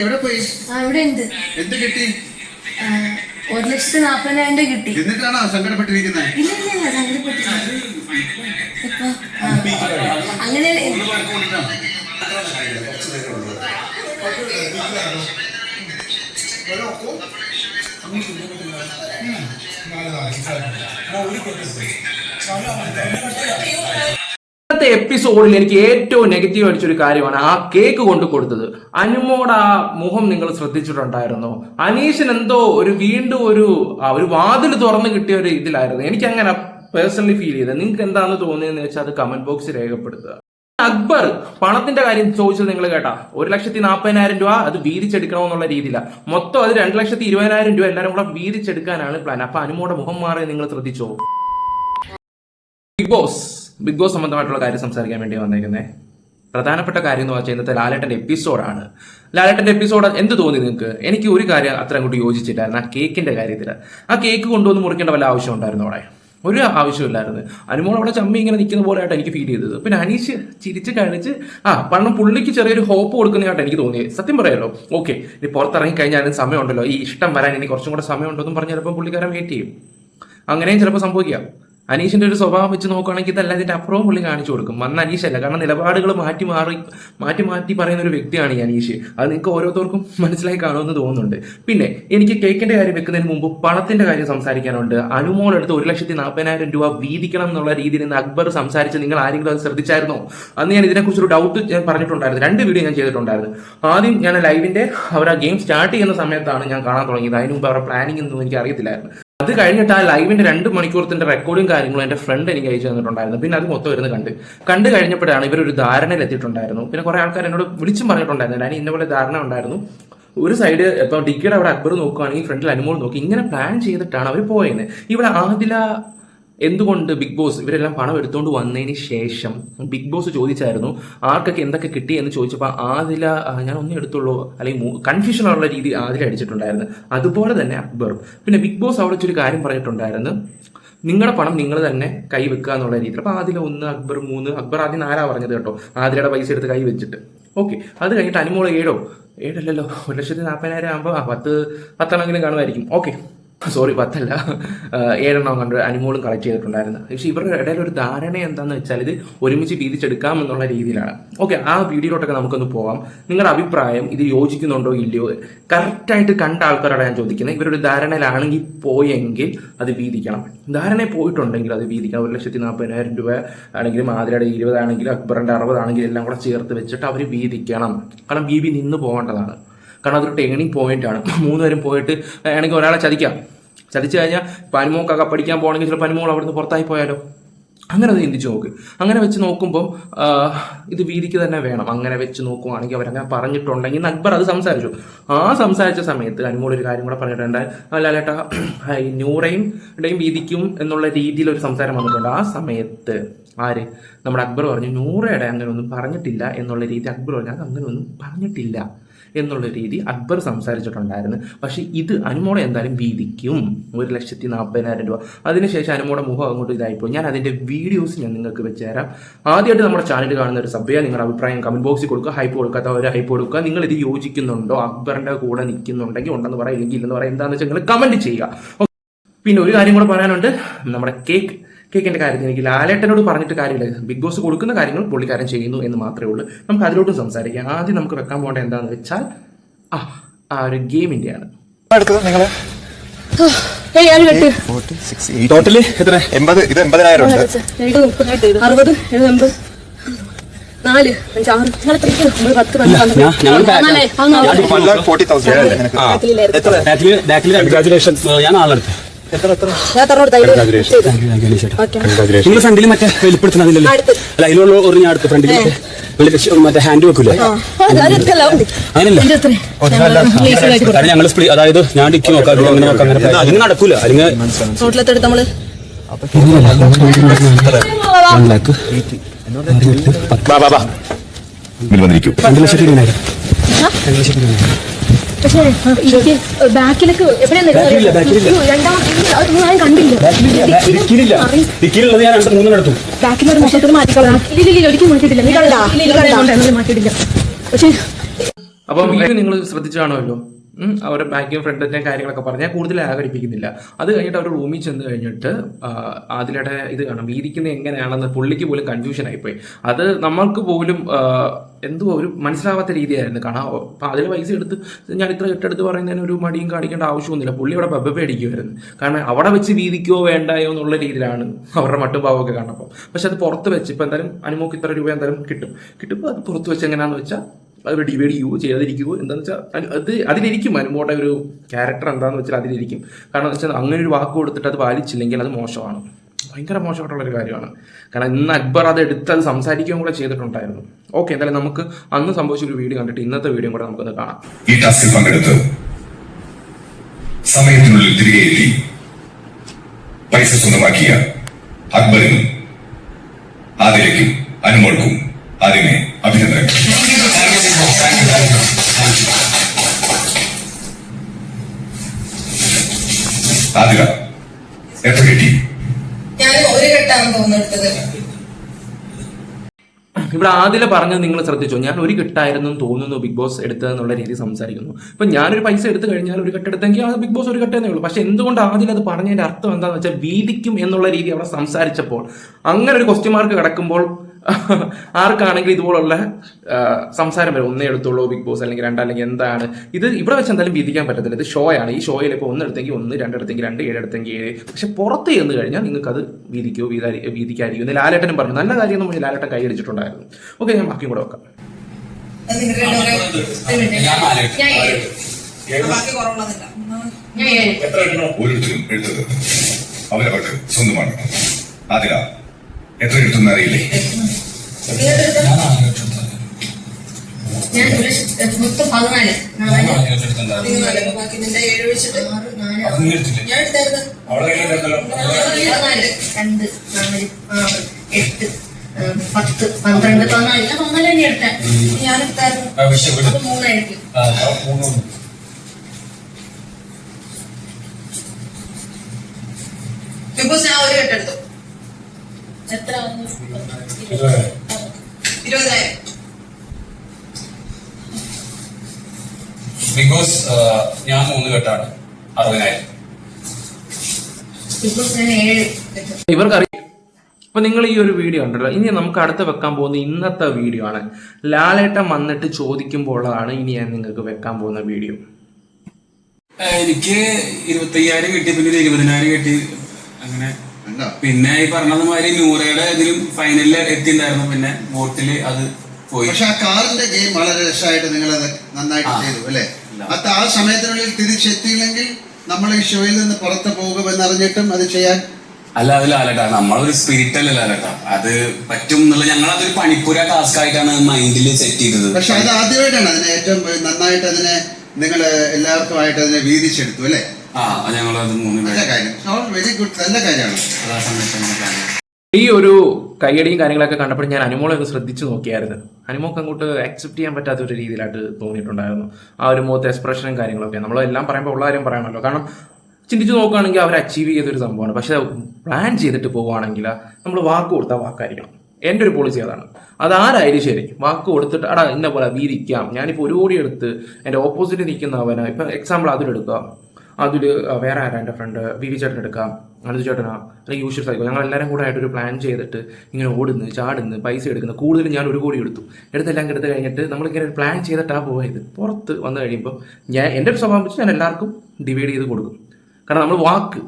എവിടെ പോയി അവിടെ ഉണ്ട് എന്ത് കിട്ടി ഒരു ലക്ഷത്തി നാപ്പതിനായിരം കിട്ടി എന്നിട്ടാണോ സങ്കടപ്പെട്ടിരിക്കുന്നത് ഇല്ല ഇല്ല ഇല്ല സങ്കടപ്പെട്ടില്ല ഇപ്പൊ ആ, അങ്ങനെ ഇന്നത്തെ എപ്പിസോഡിൽ എനിക്ക് ഏറ്റവും നെഗറ്റീവ് അടിച്ചൊരു കാര്യമാണ് ആ കേക്ക് കൊണ്ട് കൊടുത്തത്. അനുമോട് ആ മുഖം നിങ്ങൾ ശ്രദ്ധിച്ചിട്ടുണ്ടായിരുന്നോ. അനീഷൻ എന്തോ ഒരു വീണ്ടും ഒരു ഒരു വാതിൽ തുറന്ന് കിട്ടിയ ഒരു ഇതിലായിരുന്നു. എനിക്ക് അങ്ങനെ പേഴ്സണലി ഫീൽ ചെയ്തത്. നിങ്ങൾക്ക് എന്താണെന്ന് തോന്നിയെന്ന് വെച്ചാൽ അത് കമന്റ് ബോക്സിൽ രേഖപ്പെടുത്തുക. അക്ബർ പണത്തിന്റെ കാര്യം ചോദിച്ചത് നിങ്ങൾ കേട്ടാ. ഒരു ലക്ഷത്തി നാൽപ്പതിനായിരം രൂപ അത് വീതിച്ചെടുക്കണമെന്നുള്ള രീതിയില. മൊത്തം അത് രണ്ട് ലക്ഷത്തി ഇരുപതിനായിരം രൂപ എല്ലാവരും കൂടെ വീതിച്ചെടുക്കാനാണ് പ്ലാൻ അപ്പൊ അനുമോടെ മുഖം മാറി നിങ്ങൾ ശ്രദ്ധിച്ചോ? ബിഗ് ബോസ് ബിഗ് ബോസ് സംബന്ധമായിട്ടുള്ള കാര്യം സംസാരിക്കാൻ വേണ്ടി വന്നേക്കുന്നത് പ്രധാനപ്പെട്ട കാര്യം എന്ന് വെച്ചാൽ ഇന്നത്തെ ലാലേട്ടന്റെ എപ്പിസോഡാണ്. ലാലേട്ടന്റെ എപ്പിസോഡ് എന്ത് തോന്നി നിങ്ങൾക്ക് എനിക്ക് ഒരു കാര്യം അത്ര അങ്ങോട്ട് യോജിച്ചില്ലായിരുന്നു. ആ കേക്കിന്റെ കാര്യത്തിൽ ആ കേക്ക് കൊണ്ടുവന്ന് മുറിക്കേണ്ട വല്ല ആവശ്യം ഉണ്ടായിരുന്നു അവിടെ? ഒരു ആവശ്യമില്ലായിരുന്നു അനുമോൾ അവിടെ ചമ്മി ഇങ്ങനെ നിൽക്കുന്ന പോലെയായിട്ട് എനിക്ക് ഫീൽ ചെയ്തത്. പിന്നെ അനീഷ് ചിരിച്ച് കാണിച്ച് ആ പണം പുള്ളിക്ക് ചെറിയൊരു ഹോപ്പ് കൊടുക്കുന്നതായിട്ട് എനിക്ക് തോന്നി സത്യം പറയാലോ. ഓക്കെ ഇനി പുറത്തിറങ്ങി കഴിഞ്ഞാലും സമയമുണ്ടല്ലോ. ഈ ഇഷ്ടം വരാൻ ഇനി കുറച്ചും കൂടെ സമയമുണ്ടെന്നും പറഞ്ഞ് ചിലപ്പോൾ പുള്ളിക്കാരൻ വെയിറ്റ് ചെയ്യും. അങ്ങനെയും ചിലപ്പോൾ സംഭവിക്കാം. അനീഷിന്റെ ഒരു സ്വഭാവം വെച്ച് നോക്കുകയാണെങ്കിൽ ഇതല്ല ഇതിന്റെ അപ്പുറവും പുള്ളി കാണിച്ചു കൊടുക്കും. വന്ന അനീഷല്ല. കാരണം നിലപാടുകൾ മാറ്റി മാറി മാറ്റി മാറ്റി പറയുന്ന ഒരു വ്യക്തിയാണ് ഈ അനീഷ്. അത് നിങ്ങൾക്ക് ഓരോരുത്തർക്കും മനസ്സിലായി കാണുമെന്ന് തോന്നുന്നുണ്ട്. പിന്നെ എനിക്ക് കേക്കിന്റെ കാര്യം വെക്കുന്നതിന് മുമ്പ് പണത്തിന്റെ കാര്യം സംസാരിക്കാനുണ്ട്. അനുമോൾ എടുത്ത് ഒരു ലക്ഷത്തി നാൽപ്പതിനായിരം രൂപ വീതിക്കണം എന്നുള്ള രീതിയിൽ നിന്ന് അക്ബർ സംസാരിച്ച് നിങ്ങൾ ആരെങ്കിലും അത് ശ്രദ്ധിച്ചായിരുന്നോ? അന്ന് ഞാൻ ഇതിനെക്കുറിച്ച് ഒരു ഡൗട്ട് ഞാൻ പറഞ്ഞിട്ടുണ്ടായിരുന്നു. രണ്ട് വീഡിയോ ഞാൻ ചെയ്തിട്ടുണ്ടായിരുന്നു. ആദ്യം ഞാൻ ലൈവിന്റെ അവർ ആ ഗെയിം സ്റ്റാർട്ട് ചെയ്യുന്ന സമയത്താണ് ഞാൻ കാണാൻ തുടങ്ങിയത്. അതിന് മുമ്പ് അവരുടെ പ്ലാനിംഗ് ഒന്നും എനിക്ക് അറിയത്തില്ലായിരുന്നു. അത് കഴിഞ്ഞിട്ട് ആ ലൈവിന്റെ രണ്ട് മണിക്കൂറത്തിന്റെ റെക്കോർഡും കാര്യങ്ങളും എന്റെ ഫ്രണ്ട് എനിക്ക് അയച്ചു തന്നിട്ടുണ്ടായിരുന്നു. പിന്നെ അത് മൊത്തം ഇരുന്ന് കണ്ട്. കണ്ടു കഴിഞ്ഞപ്പോഴാണ് ഇവർ ഒരു ധാരണയിൽ എത്തിയിട്ടുണ്ടായിരുന്നു. പിന്നെ കുറെ ആൾക്കാർ എന്നോട് വിളിച്ചും പറഞ്ഞിട്ടുണ്ടായിരുന്നു. ഞാൻ ഇന്ന പോലെ ധാരണ ഉണ്ടായിരുന്നു. ഒരു സൈഡ് ഇപ്പൊ ഡിക്കിയുടെ അവിടെ അക്ബർ നോക്കുകയാണെങ്കിൽ ഫ്രണ്ടിൽ അനുമോൾ നോക്കി. ഇങ്ങനെ പ്ലാൻ ചെയ്തിട്ടാണ് അവർ പോയത് ഇവിടെ ആദില എന്തുകൊണ്ട് ബിഗ് ബോസ് ഇവരെല്ലാം പണം എടുത്തുകൊണ്ട് വന്നതിന് ശേഷം ബിഗ് ബോസ് ചോദിച്ചായിരുന്നു ആർക്കൊക്കെ എന്തൊക്കെ കിട്ടി? എന്ന് ചോദിച്ചപ്പോൾ ആദില ഞാൻ ഒന്നേ എടുത്തുള്ളൂ. അല്ലെങ്കിൽ കൺഫ്യൂഷൻ ഉള്ള രീതി ആദില അടിച്ചിട്ടുണ്ടായിരുന്നു. അതുപോലെ തന്നെ അക്ബറും പിന്നെ ബിഗ് ബോസ് അവിടെ ഒരു കാര്യം പറഞ്ഞിട്ടുണ്ടായിരുന്നു. നിങ്ങളുടെ പണം നിങ്ങൾ തന്നെ കൈവെക്കുക എന്നുള്ള രീതിയിൽ. അപ്പോൾ ആദില ഒന്ന് അക്ബർ മൂന്ന് അക്ബർ ആദ്യം നാലാ പറഞ്ഞത് കേട്ടോ ആദിലയുടെ പൈസ എടുത്ത് കൈ വെച്ചിട്ട്. ഓക്കെ അത് കഴിഞ്ഞിട്ട് അനുമോൾ ഏഴോ? ഏഴല്ലല്ലോ ഒരു ലക്ഷത്തി നാൽപ്പതിനായിരം ആകുമ്പോൾ ആ പത്ത് പത്തെണ്ണെങ്കിലും കാണുമായിരിക്കും. ഓക്കെ. സോറി പത്തല്ല ഏഴെണ്ണം കണ്ട് അനുമോളും കളക്ട് ചെയ്തിട്ടുണ്ടായിരുന്നു. പക്ഷെ ഇവരുടെ ഇടയിൽ ഒരു ധാരണ എന്താണെന്ന് വെച്ചാൽ ഇത് ഒരുമിച്ച് വീതിച്ചെടുക്കാം എന്നുള്ള രീതിയിലാണ്. ഓക്കെ ആ വീഡിയോയിലോട്ടൊക്കെ നമുക്കൊന്ന് പോകാം നിങ്ങളുടെ അഭിപ്രായം ഇത് യോജിക്കുന്നുണ്ടോ ഇല്ലയോ? കറക്റ്റായിട്ട് കണ്ട ആൾക്കാരോട് ഞാൻ ചോദിക്കുന്നത്. ഇവരൊരു ധാരണയിലാണെങ്കിൽ പോയെങ്കിൽ അത് വീതിക്കണം. ധാരണ പോയിട്ടുണ്ടെങ്കിൽ അത് വീതിക്കണം. ഒരു ലക്ഷത്തി നാൽപ്പതിനായിരം രൂപ ആണെങ്കിലും ആതിരയുടെ ഇരുപതാണെങ്കിലും അക്ബറിന്റെ അറുപതാണെങ്കിലും എല്ലാം കൂടെ ചേർത്ത് വെച്ചിട്ട് അവർ വീതിക്കണം. കാരണം ബി ബി നിന്ന് പോകേണ്ടതാണ്. കാരണം അതൊരു ടേണിംഗ് ആണ്. മൂന്നുപേരും പോയിട്ട് വേണമെങ്കിൽ ഒരാളെ ചതിക്കാം. ചതിച്ചു കഴിഞ്ഞാൽ പനിമോക്കൊക്കെ പഠിക്കാൻ പോകണമെങ്കിൽ ചിലപ്പോൾ പനിമോൾ അവിടുന്ന് പുറത്തായി പോയാലോ? അങ്ങനെ അത് ചിന്തിച്ച് നോക്ക്. അങ്ങനെ വെച്ച് നോക്കുമ്പോൾ ഇത് വീതിക്ക് തന്നെ വേണം. അങ്ങനെ വെച്ച് നോക്കുവാണെങ്കിൽ അവരങ്ങനെ പറഞ്ഞിട്ടുണ്ടെങ്കിൽ അക്ബർ അത് സംസാരിച്ചു. ആ സംസാരിച്ച സമയത്ത് അനുമോൾ ഒരു കാര്യം കൂടെ പറഞ്ഞിട്ടുണ്ട്. അല്ലേട്ടാ ഈ നൂറയും വീതിക്കും എന്നുള്ള രീതിയിൽ ഒരു സംസാരം വന്നിട്ടുണ്ട്. ആ സമയത്ത് ആര്? നമ്മുടെ അക്ബർ പറഞ്ഞു നൂറയുടെ അങ്ങനെ ഒന്നും പറഞ്ഞിട്ടില്ല എന്നുള്ള രീതി അക്ബർ പറഞ്ഞു. അങ്ങനെ ഒന്നും പറഞ്ഞിട്ടില്ല. എന്നുള്ള രീതി അക്ബർ സംസാരിച്ചിട്ടുണ്ടായിരുന്നു. പക്ഷേ ഇത് അനുമോളെ എന്തായാലും വീതിക്കും ഒരു ലക്ഷത്തി നാൽപ്പതിനായിരം രൂപ. അതിനുശേഷം അനുമോടെ മുഖം അങ്ങോട്ട് ഇതായിപ്പോൾ ഞാൻ അതിന്റെ വീഡിയോസ് ഞാൻ നിങ്ങൾക്ക് വെച്ച് തരാം ആദ്യമായിട്ട് നമ്മുടെ ചാനൽ കാണുന്ന ഒരു സഭയെ നിങ്ങളുടെ അഭിപ്രായം കമന്റ് ബോക്സിൽ കൊടുക്കുക. ഹൈപ്പ് കൊടുക്കാത്ത ഒരു ഹൈപ്പ് കൊടുക്കുക. നിങ്ങൾ ഇത് യോജിക്കുന്നുണ്ടോ? അക്ബറിന്റെ കൂടെ നിൽക്കുന്നുണ്ടെങ്കിൽ ഉണ്ടെന്ന് പറയാം ഇല്ലെങ്കിൽ ഇല്ലെന്ന് പറയാം എന്താണെന്ന് വെച്ചാൽ നിങ്ങൾ കമന്റ് ചെയ്യുക. പിന്നെ ഒരു കാര്യം കൂടെ പറയാനുണ്ട്. നമ്മുടെ കേക്ക് കേക്കിന്റെ കാര്യത്തിൽ എനിക്ക് ലാലേട്ടനോട് പറഞ്ഞിട്ട് കാര്യമില്ല ബിഗ് ബോസ് കൊടുക്കുന്ന കാര്യങ്ങൾ പുള്ളിക്കാരൻ ചെയ്യുന്നു എന്ന് മാത്രമേ ഉള്ളൂ നമുക്ക് അതിലോട്ടും സംസാരിക്കാം ആദ്യം നമുക്ക് വെക്കാൻ പോകേണ്ട എന്താണെന്ന് വെച്ചാൽ ആ ആ ഒരു ഗെയിമിന്റെയാണ് എടുക്കുന്നത് നിങ്ങൾ ടോട്ടൽ എത്ര എൺപത് ഇത് എൺപതിനായിരം ഉണ്ട് അറുപത് എഴുപത് നാല് അഞ്ചാറ് നിങ്ങൾ പത്ത് ഞാൻ- ആളെടുത്ത് നിങ്ങൾ ഫ്രണ്ടിൽ മറ്റേ വെളിപ്പെടുത്തുന്നതില്ലല്ലോ അടുത്ത്. അല്ല അതിലുള്ള ഒരു ഞാൻ അടുത്ത് ഫ്രണ്ടിൽ മറ്റേ ഹാൻഡ് വെക്കൂലേ? അങ്ങനല്ല ഞങ്ങൾ അതായത് ഞാൻ ഡിക്കി നോക്കാം അങ്ങനെ നോക്കാം അങ്ങനെ അല്ലെങ്കിൽ നടക്കൂല. അല്ലെങ്കിൽ രണ്ട് ലക്ഷത്തി രണ്ട് ലക്ഷത്തി പക്ഷേ എനിക്ക് ബാക്കിലേക്ക് എവിടെയാണ് ഞാൻ കണ്ടില്ല. ഡിക്കിയിലില്ല ഡിക്കിയിലുള്ളത് ഞാൻ രണ്ട് മൂന്നെണ്ണം എടുത്തു. ബാക്കിലൊരു മൊത്തത്തിൽ മാറ്റിക്കളാം. ഇല്ല ഇല്ല ഒരിക്കലും മാറ്റിയിട്ടില്ല. നീ കണ്ടാ മാറ്റിയിട്ടില്ല. പക്ഷേ അപ്പം ഇത് നിങ്ങൾ ശ്രദ്ധിച്ചു കാണുമല്ലോ. ഉം, അവരുടെ ബാങ്കിങ് ഫ്രണ്ടിന്റെ കാര്യങ്ങളൊക്കെ പറഞ്ഞ് ഞാൻ കൂടുതൽ ആകരിപ്പിക്കുന്നില്ല അത് കഴിഞ്ഞിട്ട് അവർ റൂമിൽ ചെന്ന് കഴിഞ്ഞിട്ട് അതിലടെ ഇത് കാണാം. വീതിക്കുന്നത് എങ്ങനെയാണെന്ന് പുള്ളിക്ക് പോലും കൺഫ്യൂഷൻ ആയിപ്പോയി. അത് നമ്മൾക്ക് പോലും എന്തോ ഒരു മനസ്സിലാവാത്ത രീതിയായിരുന്നു. കാണാം അപ്പം അതിൽ പൈസ എടുത്ത് ഞാൻ ഇത്ര കെട്ടെടുത്ത് പറയുന്നതിന് ഒരു മടിയും കാണിക്കേണ്ട ആവശ്യമൊന്നുമില്ല. പുള്ളി അവിടെ ബബ്ബ അടിക്കുമായിരുന്നു കാരണം അവിടെ വെച്ച് വീതിക്കോ വേണ്ടായോ എന്നുള്ള രീതിയിലാണ് അവരുടെ മട്ടും ഭാവമൊക്കെ കണ്ടപ്പോൾ പക്ഷെ അത് പുറത്ത് വെച്ച് ഇപ്പം എന്തായാലും അനുമോക്ക് ഇത്ര രൂപ എന്തായാലും കിട്ടും. കിട്ടുമ്പോൾ അത് പുറത്ത് വെച്ച് എങ്ങനെയാണെന്ന് വെച്ചാൽ അത് ഡിവൈഡ് യൂ ചെയ്യാതിരിക്കുവോ എന്താണെന്ന് വെച്ചാൽ അത് അത് അതിലിരിക്കും. അനുമോട്ടെ ഒരു ക്യാരക്ടർ എന്താണെന്ന് വെച്ചാൽ അതിലിരിക്കും. കാരണം എന്ന് വെച്ചാൽ അങ്ങനെ ഒരു വാക്ക് കൊടുത്തിട്ട് അത് പാലിച്ചില്ലെങ്കിൽ അത് മോശമാണ്. ഭയങ്കര മോശമായിട്ടുള്ള ഒരു കാര്യമാണ്. കാരണം ഇന്ന് അക്ബർ അത് എടുത്ത് അത് സംസാരിക്കുകയും കൂടെ ചെയ്തിട്ടുണ്ടായിരുന്നു. ഓക്കെ എന്തായാലും നമുക്ക് അന്ന് സംഭവിച്ച ഒരു വീഡിയോ കണ്ടിട്ട് ഇന്നത്തെ വീഡിയോ കൂടെ നമുക്കൊന്ന് കാണാം. ഈ ടാസ്കിൽ പങ്കെടുത്ത് സമയത്തിനുള്ളിൽ തിരികെ എത്തി പൈസ സ്വന്തമാക്കിയ അക്ബറിനും ആദിലയ്ക്കും അനുമോൾക്കും ആദ്യമേ അഭിനന്ദനങ്ങൾ. ആദില എത്ര കിട്ടി? ഞാൻ ഒരു കെട്ടാണ് തോന്നെടുത്തത് ഇവിടെ ആദ്യം പറഞ്ഞത് നിങ്ങൾ ശ്രദ്ധിച്ചോ? ഞാൻ ഒരു കെട്ടായിരുന്നു എന്ന് തോന്നുന്നു ബിഗ് ബോസ് എടുത്തതെന്നുള്ള രീതി സംസാരിക്കുന്നു. ഇപ്പൊ ഞാനൊരു പൈസ എടുത്തു കഴിഞ്ഞാൽ ഒരു കെട്ടെടുത്തെങ്കിൽ ആ ബിഗ് ബോസ് ഒരു കെട്ടേ ഉള്ളൂ. പക്ഷെ എന്തുകൊണ്ട് ആദ്യം അത് പറഞ്ഞതിന്റെ അർത്ഥം എന്താണെന്ന് വെച്ചാൽ വീതിക്കും എന്നുള്ള രീതി അവിടെ സംസാരിച്ചപ്പോൾ അങ്ങനെ ഒരു ക്വസ്റ്റ്യൻ മാർക്ക് കിടക്കുമ്പോൾ ആർക്കാണെങ്കിലും ഇതുപോലുള്ള സംസാരം വരും ഒന്നേ എടുത്തുള്ളൂ ബിഗ് ബോസ് അല്ലെങ്കിൽ രണ്ടല്ലെങ്കിൽ എന്താണ്. ഇത് ഇവിടെ വെച്ച് എന്തായാലും വിധിക്കാൻ പറ്റത്തില്ല. ഇത് ഷോ ആണ് ഈ ഷോയിൽ ഇപ്പോൾ ഒന്നെടുത്തെങ്കിൽ ഒന്ന് രണ്ടെടുത്തെങ്കിൽ രണ്ട് ഏഴെടുത്തെങ്കിൽ ഏഴ്. പക്ഷെ പുറത്ത് ചെന്ന് കഴിഞ്ഞാൽ നിങ്ങൾക്ക് അത് വീതിക്കോ വീതാരി വീതിക്കായിരിക്കും എന്ന് ലാലേട്ടനും പറഞ്ഞു. നല്ല കാര്യം എന്ന് പറഞ്ഞ് ലാലേട്ടൻ കൈയടിച്ചിട്ടുണ്ടായിരുന്നു ഓക്കെ ഞാൻ ബാക്കി കൂടെ വെക്കാം. ഓരോരുത്തരും എടുത്തത്. അവരവർക്ക് സ്വന്തമാണ്. ആദില എത്ര എടുത്തെന്ന് അറിയില്ലേ? രണ്ട് നാല് ആറ് എട്ട് ആ, പത്ത് പന്ത്രണ്ട് പതിനാല്. ഞാൻ പതിനാല് തന്നെ എടുത്തേ. ഞാൻ എടുത്തായിരുന്നു. അത് മൂന്നായിരിക്കും ബിഗ് ബോസ് ഞാൻ ഒരു കെട്ടെടുത്തു. എത്ര ഞാൻ മൂന്ന് കെട്ടാണ്. അറുപതിനായിരം. ഇവർക്കറിയാം. അപ്പൊ നിങ്ങൾ ഈ ഒരു വീഡിയോ ഉണ്ടല്ലോ ഇനി നമുക്ക് അടുത്ത് വെക്കാൻ പോകുന്ന ഇന്നത്തെ വീഡിയോ ആണ്. ലാലേട്ടൻ വന്നിട്ട് ചോദിക്കുമ്പോഴാണ് ഉള്ളതാണ് ഇനി ഞാൻ നിങ്ങൾക്ക് വെക്കാൻ പോകുന്ന വീഡിയോ. എനിക്ക് ഇരുപത്തയ്യായിരം കിട്ടി പിന്നെ ഇരുപതിനായിരം കിട്ടി. അങ്ങനെ? പിന്നെ ഈ പറഞ്ഞതുമാതിരി നൂറയുടെ ഇതിലും ഫൈനലിൽ എത്തിണ്ടായിരുന്നു പിന്നെ വോട്ടിൽ അത് പോയി. പക്ഷെ ആ കാറിന്റെ ഗെയിം വളരെ രസമായിട്ട് നിങ്ങൾ അത് നന്നായിട്ട് ചെയ്തു അല്ലേ? അത് ആ സമയത്തിനുള്ളിൽ തിരിച്ചെത്തിയില്ലെങ്കിൽ നമ്മൾ ഈ ഷോയിൽ നിന്ന് പുറത്ത് പോകും അറിഞ്ഞിട്ടും അത് ചെയ്യാൻ അല്ല അത് ലാലട്ട. നമ്മളൊരു സ്പിരിറ്റ് അല്ല ലാലട്ട. അത് പറ്റും എന്നുള്ള ഞങ്ങൾ അതൊരു പണിപ്പുര ടാസ്ക് ആയിട്ടാണ് മൈൻഡിൽ സെറ്റ് ചെയ്തത്. പക്ഷെ അത് ആദ്യമായിട്ടാണ് അതിനെ ഏറ്റവും നന്നായിട്ട് അതിനെ നിങ്ങൾ എല്ലാവർക്കുമായിട്ട് അതിനെ വീതിച്ചെടുത്തു അല്ലേ? ആ ഞങ്ങൾ അത് മൂന്ന് നല്ല പേര് കാര്യം വെരി ഗുഡ് നല്ല കാര്യമാണ്. അതാ സമയത്ത് ഞങ്ങൾ plan ചെയ്തു. ഈ ഒരു കയ്യടിയും കാര്യങ്ങളൊക്കെ കണ്ടപ്പോൾ ഞാൻ അനുമോളെ ഒന്ന് ശ്രദ്ധിച്ചു നോക്കിയായിരുന്നു. അനുമോക്ക് അങ്ങോട്ട് അക്സെപ്റ്റ് ചെയ്യാൻ പറ്റാത്ത ഒരു രീതിയിലായിട്ട് തോന്നിയിട്ടുണ്ടായിരുന്നു. ആ ഒരു മുഖത്തെ എക്സ്പ്രഷനും കാര്യങ്ങളൊക്കെ. നമ്മളെല്ലാം പറയുമ്പോൾ ഉള്ള കാര്യം പറയണമല്ലോ കാരണം ചിന്തിച്ചു നോക്കുകയാണെങ്കിൽ അവർ അച്ചീവ് ചെയ്തൊരു സംഭവമാണ്. പക്ഷെ പ്ലാൻ ചെയ്തിട്ട് പോവുകയാണെങ്കിൽ നമ്മൾ വാക്ക് കൊടുത്താൽ വാക്കായിരിക്കണം. എന്റെ ഒരു പോളിസി അതാണ്. അതാരായാലും ശരി. വാക്ക് കൊടുത്തിട്ട് അടാ ഇന്ന പോലെ വീതിക്കാം. ഞാനിപ്പോൾ ഒരു കോടി എടുത്ത് എന്റെ ഓപ്പോസിറ്റ് നിൽക്കുന്നവന് ഇപ്പം എക്സാമ്പിൾ അതിലെടുക്കുക അതിൽ വേറെ ആരാ എന്റെ ഫ്രണ്ട് വി വി ചേട്ടൻ എടുക്കാം അനുജ് ചേട്ടനാ അല്ലെങ്കിൽ യൂഷ്വൽ സൈക്കോ ഞങ്ങൾ എല്ലാവരും കൂടെ ആയിട്ട് ഒരു പ്ലാൻ ചെയ്തിട്ട് ഇങ്ങനെ ഓടുന്നു ചാടുന്നു പൈസ എടുക്കുന്നു. കൂടുതലും ഞാൻ ഒരു കോടി എടുത്തു. എടുത്തെല്ലാം എടുത്ത് കഴിഞ്ഞിട്ട് നമ്മളിങ്ങനെ ഒരു പ്ലാൻ ചെയ്തിട്ടാണ് പോയത്. പുറത്ത് വന്നു കഴിയുമ്പോൾ ഞാൻ എന്റെ ഒരു സ്വഭാവം വെച്ച് ഞാൻ എല്ലാവർക്കും ഡിവൈഡ് ചെയ്ത് കൊടുക്കും. കാരണം നമ്മൾ വാക്ക്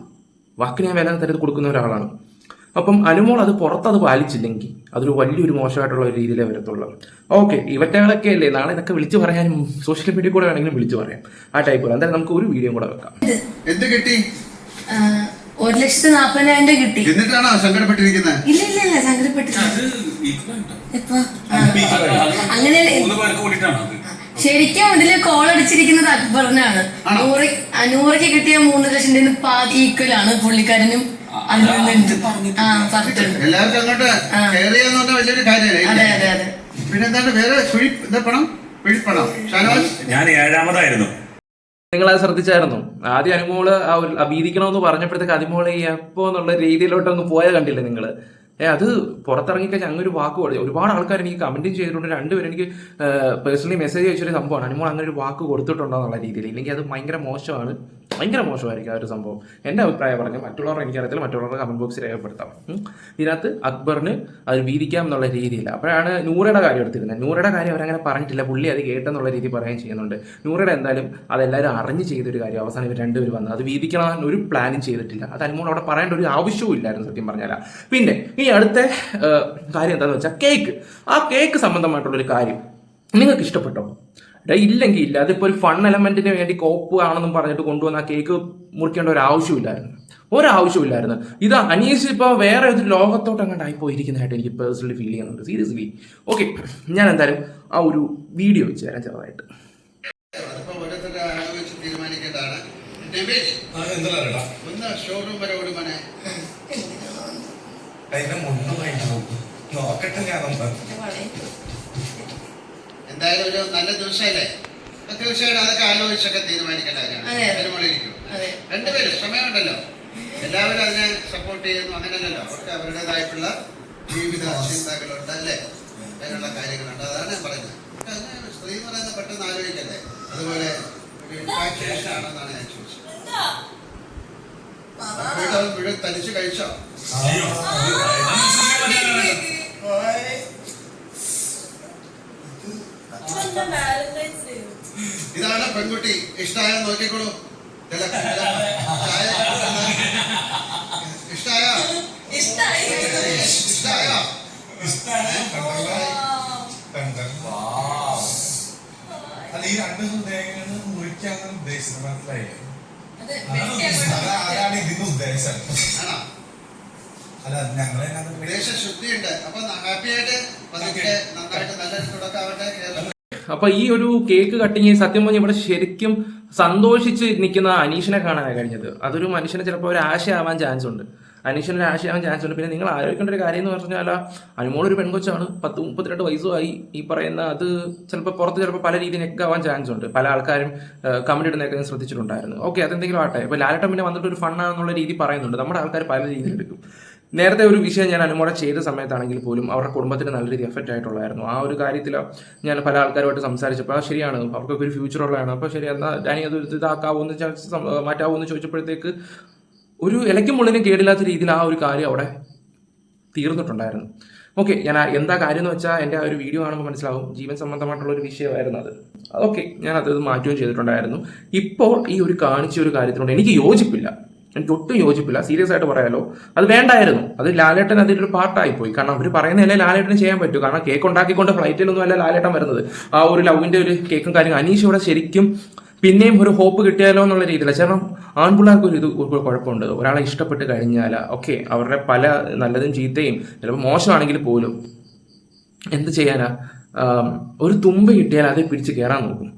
വാക്കിന് ഞാൻ വില തരത്ത് കൊടുക്കുന്ന ഒരാളാണ്. അപ്പം അനുമോൾ അത് പുറത്ത് അത് പാലിച്ചില്ലെങ്കിൽ അതൊരു വലിയൊരു മോശമായിട്ടുള്ള ഒരു രീതിയിലേ വരത്തുള്ളൂ. ഓക്കെ ഇവറ്റകളൊക്കെ അല്ലേ? നാളെ ഇതൊക്കെ വിളിച്ചു പറയാനും സോഷ്യൽ മീഡിയ കൂടെ വേണമെങ്കിലും വിളിച്ചു പറയാം. ആ ടൈപ്പ് എന്തായാലും നമുക്ക് ഒരു വീഡിയോ കൂടെ വെക്കാം. എന്ത് കിട്ടി? ഒരു ലക്ഷത്തി നാപ്പതിനായിരം രൂപ കിട്ടി. എന്നിട്ടാണോ സങ്കടപ്പെട്ടിരിക്കുന്നത് ഇല്ല ഇല്ല ഇല്ല അങ്ങനെ അത് ശരിക്കും ഇതിൽ കോൾ അടിച്ചിരിക്കുന്നത് അക്ബറിനാണ്? നൂറ് നൂറയ്ക്ക് കിട്ടിയ മൂന്ന് ലക്ഷം പാതി ഈക്വൽ ആണ് പുള്ളിക്കാരനും. എല്ലാവർക്കും അങ്ങോട്ട് ചെയ്യാന്ന് പറഞ്ഞാൽ വലിയൊരു കാര്യമല്ലേ? അതെ അതെ പിന്നെ എന്താണ് വേറെ കുഴി പണം? കുഴിപ്പണം. ഞാൻ ഏഴാമതായിരുന്നു. നിങ്ങൾ അത് ശ്രദ്ധിച്ചായിരുന്നു. ആദ്യം അനുമോൾ ആ ഒരു അഭീതിക്കണമെന്ന് പറഞ്ഞപ്പോഴത്തേക്ക് അതിമോൾ ഈ എപ്പോ എന്നുള്ള രീതിയിലോട്ട് അങ്ങ് പോയത് കണ്ടില്ലേ നിങ്ങൾ ഏ അത് പുറത്തിറങ്ങിക്കഴിഞ്ഞാൽ അങ്ങനെ ഒരു വാക്ക് കൊടുത്തു ഒരുപാട് ആൾക്കാർ എനിക്ക് കമന്റും ചെയ്തിട്ടുണ്ട്. രണ്ടുപേരും എനിക്ക് പേഴ്സണലി മെസ്സേജ് അയച്ചൊരു സംഭവമാണ്. അനുമോൾ അങ്ങനെ ഒരു വാക്ക് കൊടുത്തിട്ടുണ്ടോ എന്നുള്ള രീതിയിൽ. ഇല്ലെങ്കിൽ അത് ഭയങ്കര മോശമാണ്. ഭയങ്കര മോശമായിരിക്കും ആ ഒരു സംഭവം. എന്റെ അഭിപ്രായം പറഞ്ഞു മറ്റുള്ളവർ എനിക്കറിയത്തില്ല. മറ്റുള്ളവരുടെ കമന്റ് ബോക്സിൽ രേഖപ്പെടുത്താം. ഇതിനകത്ത് അക്ബറിന് അത് വീതിക്കാം എന്നുള്ള രീതിയിൽ അപ്പോഴാണ് നൂറയുടെ കാര്യം എടുത്തിരുന്നത്. നൂറയുടെ കാര്യം അവരങ്ങനെ പറഞ്ഞിട്ടില്ല. പുള്ളി അത് കേട്ടെന്നുള്ള രീതി പറയുകയും ചെയ്യുന്നുണ്ട്. നൂറയുടെ എന്തായാലും അതെല്ലാവരും അറിഞ്ഞ് ചെയ്തൊരു കാര്യം. അവസാനം ഇവർ രണ്ടുപേരും വന്നത് അത് വീതിക്കണം ഒരു പ്ലാനും ചെയ്തിട്ടില്ല. അത് അനുമോൾ അവിടെ പറയേണ്ട ഒരു ആവശ്യവും ഇല്ലായിരുന്നു സത്യം പറഞ്ഞാൽ പിന്നെ ഈ അടുത്ത കാര്യം എന്താണെന്ന് വെച്ചാൽ കേക്ക് ആ കേക്ക് സംബന്ധമായിട്ടുള്ളൊരു കാര്യം നിങ്ങൾക്ക് ഇഷ്ടപ്പെട്ടോ? എടാ ഇല്ലെങ്കിൽ ഇല്ല. അതിപ്പോൾ ഒരു ഫൺ എലമെന്റിന് വേണ്ടി കോപ്പ് ആണെന്നും പറഞ്ഞിട്ട് കൊണ്ടുവന്ന ആ കേക്ക് മുറിക്കേണ്ട ഒരു ആവശ്യമില്ലായിരുന്നു. ഒരാവശ്യമില്ലായിരുന്നു. ഇത് അനീഷ് ഇപ്പോൾ വേറെ ഒരു ലോകത്തോട്ട് അങ്ങോട്ട് ആയി പോയിരിക്കുന്നതായിട്ട് എനിക്ക് പേഴ്സണലി ഫീൽ ചെയ്യുന്നുണ്ട്. സീരിയസ്ലി ഓക്കെ ഞാൻ എന്തായാലും ആ ഒരു വീഡിയോ വെച്ച് തരാം ചെറുതായിട്ട്. തീരുമാനിക്കേണ്ടതാണ്. ഷോറൂം വരെ ഓടുമനെ അതിന്റെ മുണ്ട് ഭയങ്കര നോക്കട്ടെ ഞാനൊന്ന് എന്തായാലും ഒരു നല്ല ദിവസമല്ലേ? തീർച്ചയായിട്ടും അതൊക്കെ ആലോചിച്ചൊക്കെ തീരുമാനിക്കേണ്ട കാര്യമാണ്. രണ്ടുപേരും സമയമുണ്ടല്ലോ. എല്ലാവരും അതിനെ സപ്പോർട്ട് ചെയ്യുന്നു. അങ്ങനെയല്ലല്ലോ. അവർക്ക് അവരുടേതായിട്ടുള്ള ജീവിത ചിന്തകളുണ്ട് അല്ലേ? അതിനുള്ള കാര്യങ്ങളുണ്ട്. അതാണ് ഞാൻ പറയുന്നത്. സ്ത്രീ എന്ന് പറയുന്നത് പെട്ടെന്ന് ആലോചിക്കല്ലേ? അതുപോലെ ഒരു ഇൻഫാക്ച്വേഷൻ ആണെന്നാണ് അത് മുഴുവൻ തനിച്ച് കഴിച്ച ഇതാണ് പെൺകുട്ടി. ഇഷ്ടായോ നോക്കിക്കോളൂ. ചായ ഇഷ്ടായോ. ഇഷ്ടായോ അല്ല ഈ രണ്ട് ഹൃദയങ്ങൾ മുറിക്കാൻ ഉദ്ദേശിച്ചത്. മനസ്സിലായില്ലേ? അതാണ് ഇതിന് ഉദ്ദേശം. അല്ല ഞങ്ങളെ ശുദ്ധിയുണ്ട്. അപ്പൊ ഹാപ്പി ആയിട്ട് പതുക്കെ നന്നായിട്ട് നല്ലൊരു തുടക്കമാവട്ടെ കേരളം അപ്പൊ ഈ ഒരു കേക്ക് കട്ടിങ് സത്യം പറഞ്ഞ ഇവിടെ ശരിക്കും സന്തോഷിച്ച് നിൽക്കുന്ന അനീഷിനെ കാണാനാണ് കഴിഞ്ഞത്. അതൊരു മനുഷ്യനെ ചിലപ്പോൾ ഒരു ആശയാവാൻ ചാൻസ് ഉണ്ട്. അനീഷിന് ഒരു ആശയാവാൻ ചാൻസ് ഉണ്ട് പിന്നെ നിങ്ങൾ ആലോചിക്കേണ്ട ഒരു കാര്യം എന്ന് പറഞ്ഞാൽ അനുമോൾ ഒരു പെൺകൊച്ചാണ്. പത്ത് മുപ്പത്തിരണ്ട് വയസ്സുമായി ഈ പറയുന്ന അത് ചിലപ്പോൾ പുറത്ത് ചിലപ്പോൾ പല രീതിയിൽ നെക്ക് ആവാൻ ചാൻസ് ഉണ്ട്. പല ആൾക്കാരും കമന്റ് ഇടുന്നതൊക്കെ ഞാൻ ശ്രദ്ധിച്ചിട്ടുണ്ടായിരുന്നു. ഓക്കെ അതെന്തെങ്കിലും ആട്ടെ ഇപ്പോൾ ലാലട്ടം പിന്നെ വന്നിട്ട് ഒരു ഫണ്ണാണെന്നുള്ള രീതി പറയുന്നുണ്ട്. നമ്മുടെ ആൾക്കാർ പല രീതിയിൽ എടുക്കും. നേരത്തെ ഒരു വിഷയം ഞാൻ അനുമോടെ ചെയ്ത സമയത്താണെങ്കിൽ പോലും അവരുടെ കുടുംബത്തിന് നല്ല രീതി എഫക്റ്റ് ആയിട്ടുള്ളായിരുന്നു ആ ഒരു കാര്യത്തിൽ ഞാൻ പല ആൾക്കാരുമായിട്ട് സംസാരിച്ചപ്പോൾ ആ ശരിയാണ്. അവർക്കൊക്കെ ഒരു ഫ്യൂച്ചർ ഉള്ളതാണ്. അപ്പോൾ ശരി എന്നാൽ ഡാനി അത് ഇതാക്കാവോ എന്ന് മാറ്റാവോ എന്ന് ചോദിച്ചപ്പോഴത്തേക്ക് ഒരു ഇലയ്ക്കും മുള്ളിനും കേടില്ലാത്ത രീതിയിൽ ആ ഒരു കാര്യം അവിടെ തീർന്നിട്ടുണ്ടായിരുന്നു. ഓക്കെ ഞാൻ എന്താ കാര്യം എന്ന് വെച്ചാൽ എന്റെ ആ ഒരു വീഡിയോ കാണുമ്പോൾ മനസ്സിലാവും ജീവൻ സംബന്ധമായിട്ടുള്ള ഒരു വിഷയമായിരുന്നു അത്. ഓക്കെ ഞാൻ അത് മാറ്റുകയും ചെയ്തിട്ടുണ്ടായിരുന്നു. ഇപ്പോൾ ഈ ഒരു കാണിച്ച ഒരു കാര്യത്തിനോട് എനിക്ക് യോജിപ്പില്ല. എനിക്ക് ഒട്ടും യോജിപ്പില്ല. സീരിയസ് ആയിട്ട് പറയാലോ. അത് വേണ്ടായിരുന്നു. അത് ലാലേട്ടൻ അതിന്റെ ഒരു പാർട്ടായി പോയി കാരണം അവർ പറയുന്നതല്ലേ ലാലേട്ടന് ചെയ്യാൻ പറ്റൂ. കാരണം കേക്ക് ഉണ്ടാക്കിക്കൊണ്ട് ഫ്ലൈറ്റിലൊന്നും അല്ല ലാലേട്ടൻ വരുന്നത്. ആ ഒരു ലവിന്റെ ഒരു കേക്കും കാര്യം അനീഷ് ഇവിടെ ശരിക്കും പിന്നെയും ഒരു ഹോപ്പ് കിട്ടിയാലോ എന്നുള്ള രീതിയിലാണ് കാരണം ആൺപിള്ളേർക്ക് ഒരു ഇത് കുഴപ്പമുണ്ട്. ഒരാളെ ഇഷ്ടപ്പെട്ട് കഴിഞ്ഞാൽ ഓക്കെ അവരുടെ പല നല്ലതും ചീത്തയും ചിലപ്പോൾ മോശമാണെങ്കിൽ പോലും എന്ത് ചെയ്യാനാ? ഒരു തുമ്പ് കിട്ടിയാൽ അതേ പിടിച്ച് കയറാൻ നോക്കും.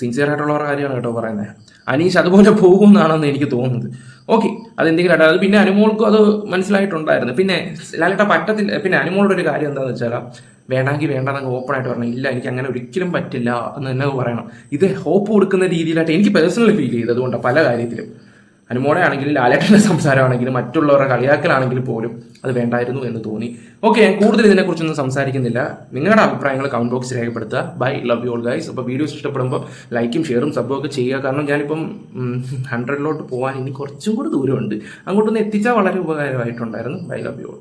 സിൻസിയർ ആയിട്ടുള്ളവരുടെ കാര്യമാണ് കേട്ടോ പറയുന്നത് അനീഷ് അതുപോലെ പോകുമെന്നാണെന്ന് എനിക്ക് തോന്നുന്നത്. ഓക്കെ അതെന്തെങ്കിലും അത് പിന്നെ അനുമോൾക്കും അത് മനസ്സിലായിട്ടുണ്ടായിരുന്നു. പിന്നെ ലാലേട്ട പറ്റത്തില്ല. പിന്നെ അനുമോളുടെ ഒരു കാര്യം എന്താണെന്ന് വെച്ചാൽ വേണമെങ്കിൽ വേണ്ടെന്നങ്ങ് ഓപ്പൺ ആയിട്ട് പറഞ്ഞു. ഇല്ല എനിക്ക് അങ്ങനെ ഒരിക്കലും പറ്റില്ല എന്ന് തന്നെ പറയണം. ഇത് ഹോപ്പ് കൊടുക്കുന്ന രീതിയിലായിട്ട് എനിക്ക് പേഴ്സണലി ഫീൽ ചെയ്തത് അതുകൊണ്ടാണ് പല കാര്യത്തിലും. അനുമോടെ ആണെങ്കിലും ലാലേട്ടന്റെ സംസാരമാണെങ്കിലും മറ്റുള്ളവരുടെ കളിയാക്കലാണെങ്കിൽ പോലും അത് വേണ്ടായിരുന്നു എന്ന് തോന്നി. ഓക്കെ ഞാൻ കൂടുതൽ ഇതിനെക്കുറിച്ചൊന്നും സംസാരിക്കുന്നില്ല. നിങ്ങളുടെ അഭിപ്രായങ്ങൾ കമന്റ് ബോക്സിൽ രേഖപ്പെടുത്തുക. Bye love you all guys അപ്പോൾ വീഡിയോസ് ഇഷ്ടപ്പെടുമ്പോൾ ലൈക്കും ഷെയറും സബ്ബും ഒക്കെ ചെയ്യുക. കാരണം ഞാനിപ്പം ഹൺഡ്രഡിലോട്ട് പോകാൻ ഇനി കുറച്ചും കൂടി ദൂരമുണ്ട്. അങ്ങോട്ടൊന്ന് എത്തിച്ചാൽ വളരെ ഉപകാരമായിട്ടുണ്ടായിരുന്നു. Bye love you all